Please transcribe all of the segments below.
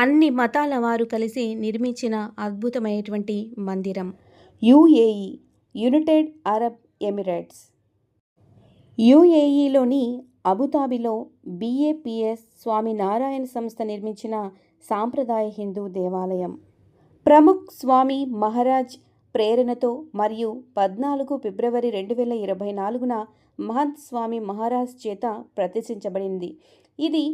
అన్ని మతాల వారు కలిసి నిర్మించిన అద్భుతమైనటువంటి మందిరం. UAE United Arab Emirates. యుఏఈలోని అబుదాబిలో బిఏపిఎస్ స్వామి నారాయణ సంస్థ నిర్మించిన సాంప్రదాయ హిందూ దేవాలయం. ప్రముఖ్ స్వామి మహారాజ్ ప్రేరణతో మరియు పద్నాలుగు ఫిబ్రవరి రెండు వేల ఇరవై నాలుగున మహంత్ స్వామి మహారాజ్ చేత ప్రతిష్ఠించబడింది ఇది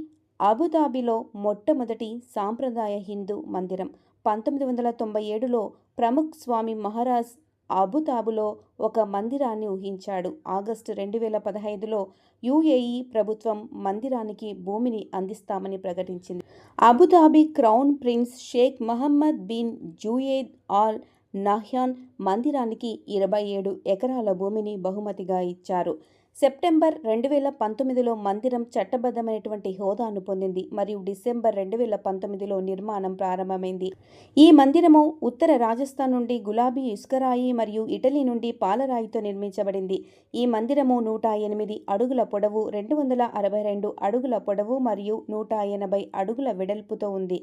అబుదాబిలో మొట్టమొదటి సాంప్రదాయ హిందూ మందిరం. పంతొమ్మిది వందల తొంభై ఏడులో ప్రముఖ్ స్వామి మహారాజ్ అబుదాబులో ఒక మందిరాన్ని ఊహించాడు. ఆగస్టు రెండు వేల పదహైదులో యుఏఈ ప్రభుత్వం మందిరానికి భూమిని అందిస్తామని ప్రకటించింది. Abu Dhabi crown prince Sheikh Mohammed bin Zayed Al Nahyan మందిరానికి ఇరవై ఏడు ఎకరాల భూమిని బహుమతిగా ఇచ్చారు. సెప్టెంబర్ రెండు వేల పంతొమ్మిదిలో మందిరం చట్టబద్ధమైనటువంటి హోదాను పొందింది. మరియు డిసెంబర్ రెండు వేల పంతొమ్మిదిలో నిర్మాణం ప్రారంభమైంది. ఈ మందిరము ఉత్తర రాజస్థాన్ నుండి గులాబీ ఇసుకరాయి మరియు ఇటలీ నుండి పాలరాయితో నిర్మించబడింది. ఈ మందిరము నూట ఎనిమిది అడుగుల పొడవు రెండు వందల అరవై రెండు అడుగుల పొడవు మరియు నూట ఎనభై అడుగుల వెడల్పుతో ఉంది.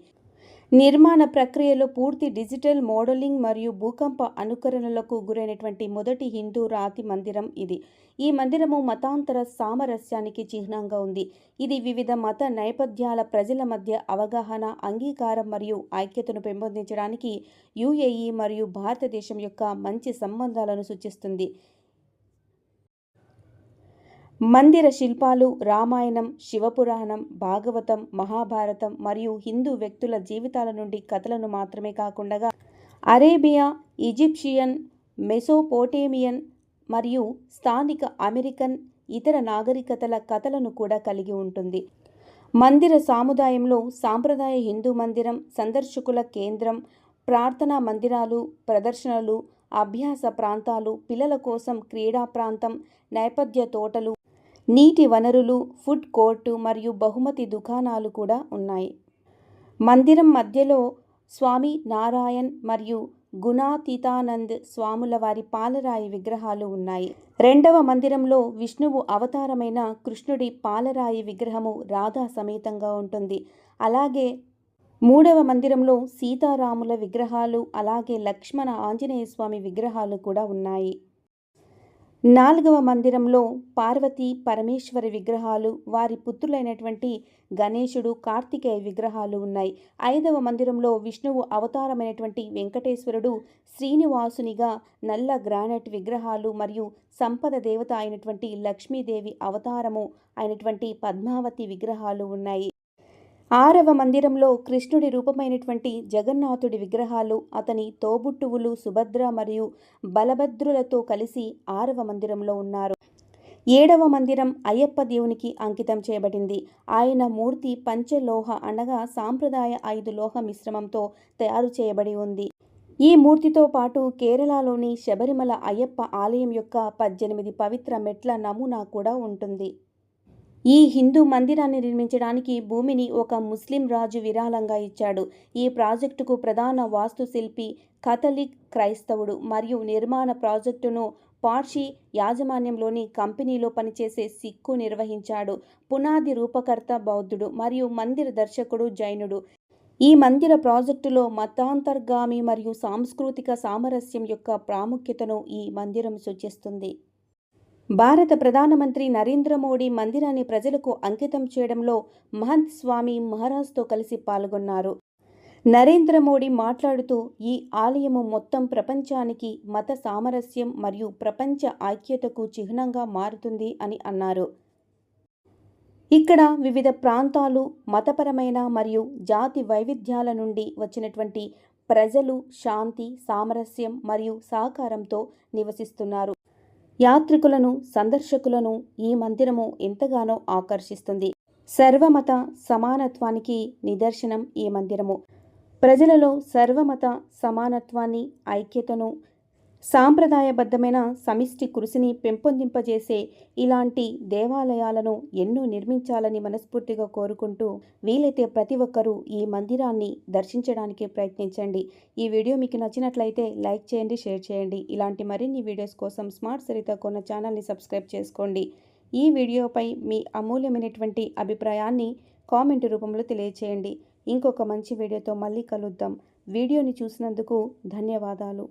నిర్మాణ ప్రక్రియలో పూర్తి డిజిటల్ మోడలింగ్ మరియు భూకంప అనుకరణలకు గురైనటువంటి మొదటి హిందూ రాతి మందిరం ఇది. ఈ మందిరము మతాంతర సామరస్యానికి చిహ్నంగా ఉంది. ఇది వివిధ మత నేపథ్యాల ప్రజల మధ్య అవగాహన అంగీకారం మరియు ఐక్యతను పెంపొందించడానికి యుఏఈ మరియు భారతదేశం యొక్క మంచి సంబంధాలను సూచిస్తుంది. మందిర శిల్పాలు రామాయణం శివపురాణం భాగవతం మహాభారతం మరియు హిందూ వ్యక్తుల జీవితాల నుండి కథలను మాత్రమే కాకుండా అరేబియా ఈజిప్షియన్ మెసోపోటేమియన్ మరియు స్థానిక అమెరికన్ ఇతర నాగరికతల కథలను కూడా కలిగి ఉంటుంది. మందిర సాముదాయంలో సాంప్రదాయ హిందూ మందిరం సందర్శకుల కేంద్రం ప్రార్థనా మందిరాలు ప్రదర్శనలు అభ్యాస ప్రాంతాలు పిల్లల కోసం క్రీడా ప్రాంతం నేపథ్య తోటలు నీటి వనరులు ఫుడ్ కోర్టు మరియు బహుమతి దుకాణాలు కూడా ఉన్నాయి. మందిరం మధ్యలో స్వామి నారాయణ్ మరియు గుణాతీతానంద్ స్వాముల వారి పాలరాయి విగ్రహాలు ఉన్నాయి. రెండవ మందిరంలో విష్ణువు అవతారమైన కృష్ణుడి పాలరాయి విగ్రహము రాధా సమేతంగా ఉంటుంది. అలాగే మూడవ మందిరంలో సీతారాముల విగ్రహాలు అలాగే లక్ష్మణ ఆంజనేయ స్వామి విగ్రహాలు కూడా ఉన్నాయి. నాలుగవ మందిరంలో పార్వతి పరమేశ్వరి విగ్రహాలు వారి పుత్రులైనటువంటి గణేశుడు కార్తికేయ విగ్రహాలు ఉన్నాయి. ఐదవ మందిరంలో విష్ణువు అవతారమైనటువంటి వెంకటేశ్వరుడు శ్రీనివాసునిగా నల్ల గ్రానైట్ విగ్రహాలు మరియు సంపద దేవత అయినటువంటి లక్ష్మీదేవి అవతారము అయినటువంటి పద్మావతి విగ్రహాలు ఉన్నాయి. ఆరవ మందిరంలో కృష్ణుడి రూపమైనటువంటి జగన్నాథుడి విగ్రహాలు అతని తోబుట్టువులు సుభద్ర మరియు బలభద్రులతో కలిసి ఆరవ మందిరంలో ఉన్నారు. ఏడవ మందిరం అయ్యప్ప దేవునికి అంకితం చేయబడింది. ఆయన మూర్తి పంచలోహ అనగా సాంప్రదాయ ఐదు లోహ మిశ్రమంతో తయారు చేయబడి ఉంది. ఈ మూర్తితో పాటు కేరళలోని శబరిమల అయ్యప్ప ఆలయం యొక్క పద్దెనిమిది పవిత్ర మెట్ల నమూనా కూడా ఉంటుంది. ఈ హిందూ మందిరాన్ని నిర్మించడానికి భూమిని ఒక ముస్లిం రాజు విరాళంగా ఇచ్చాడు. ఈ ప్రాజెక్టుకు ప్రధాన వాస్తుశిల్పి కథలిక్ క్రైస్తవుడు మరియు నిర్మాణ ప్రాజెక్టును పార్షి యాజమాన్యంలోని కంపెనీలో పనిచేసే సిక్కు నిర్వహించాడు. పునాది రూపకర్త బౌద్ధుడు మరియు మందిర దర్శకుడు జైనుడు. ఈ మందిర ప్రాజెక్టులో మతాంతర్గామి మరియు సాంస్కృతిక సామరస్యం యొక్క ప్రాముఖ్యతను ఈ మందిరం సూచిస్తుంది. భారత ప్రధానమంత్రి నరేంద్ర మోడీ మందిరాన్ని ప్రజలకు అంకితం చేయడంలో మహంత్ స్వామి మహారాజ్తో కలిసి పాల్గొన్నారు. నరేంద్ర మోడీ మాట్లాడుతూ ఈ ఆలయము మొత్తం ప్రపంచానికి మత సామరస్యం మరియు ప్రపంచ ఐక్యతకు చిహ్నంగా మారుతుంది అని అన్నారు. ఇక్కడ వివిధ ప్రాంతాలు మతపరమైన మరియు జాతి వైవిధ్యాల నుండి వచ్చినటువంటి ప్రజలు శాంతి సామరస్యం మరియు సహకారంతో నివసిస్తున్నారు. యాత్రికులను సందర్శకులను ఈ మందిరము ఎంతగానో ఆకర్షిస్తుంది. సర్వమత సమానత్వానికి నిదర్శనం ఈ మందిరము. ప్రజలలో సర్వమత సమానత్వాన్ని ఐక్యతను సాంప్రదాయబద్ధమైన సమిష్టి కృషిని పెంపొందింపజేసే ఇలాంటి దేవాలయాలను ఎన్నో నిర్మించాలని మనస్ఫూర్తిగా కోరుకుంటూ వీలైతే ప్రతి ఒక్కరూ ఈ మందిరాన్ని దర్శించడానికి ప్రయత్నించండి. ఈ వీడియో మీకు నచ్చినట్లయితే లైక్ చేయండి షేర్ చేయండి. ఇలాంటి మరిన్ని వీడియోస్ కోసం స్మార్ట్ సరిత కొన్న ఛానల్ని సబ్స్క్రైబ్ చేసుకోండి. ఈ వీడియోపై మీ అమూల్యమైనటువంటి అభిప్రాయాన్ని కామెంట్ రూపంలో తెలియచేయండి. ఇంకొక మంచి వీడియోతో మళ్ళీ కలుద్దాం. వీడియోని చూసినందుకు ధన్యవాదాలు.